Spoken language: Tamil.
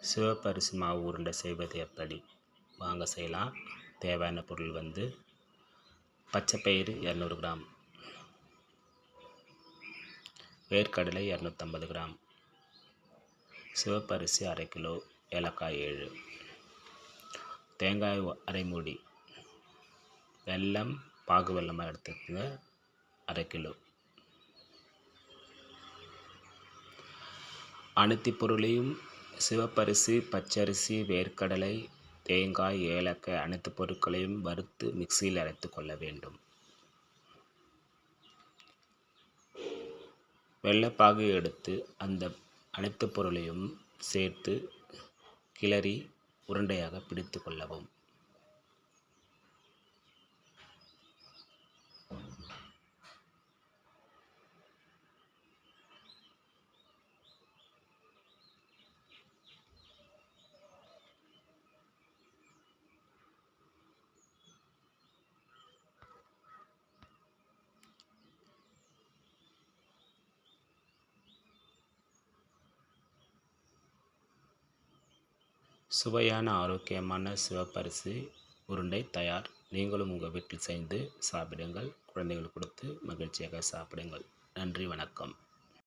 சிவப்பரிசி மாவு உருண்டை செய்வது எப்படி? வாங்க செய்யலாம். தேவையான பொருள் வந்து பச்சைப்பயிறு இரநூறு கிராம். வேர்க்கடலை இரநூத்தம்பது கிராம். சிவப்பரிசி அரை கிலோ. ஏலக்காய் ஏழு. தேங்காய் அரை மூடி. வெல்லம் பாகு வெல்லமாக எடுத்துக்கோங்க. அரை கிலோ. அனைத்து பொருளையும் சிவப்பரிசி பச்சரிசி வேர்க்கடலை தேங்காய் ஏலக்காய் அனைத்து பொருட்களையும் வறுத்து மிக்சியில் அரைத்து கொள்ள வேண்டும். வெள்ளப்பாகு எடுத்து அந்த அனைத்து பொருளையும் சேர்த்து கிளறி உருண்டையாக பிடித்து கொள்ளவும். சுவையான ஆரோக்கியமான சிவப்பரிசி உருண்டை தயார். நீங்களும் உங்கள் வீட்டில் செய்து சாப்பிடுங்கள். குழந்தைகள் கொடுத்து மகிழ்ச்சியாக சாப்பிடுங்கள். நன்றி வணக்கம்.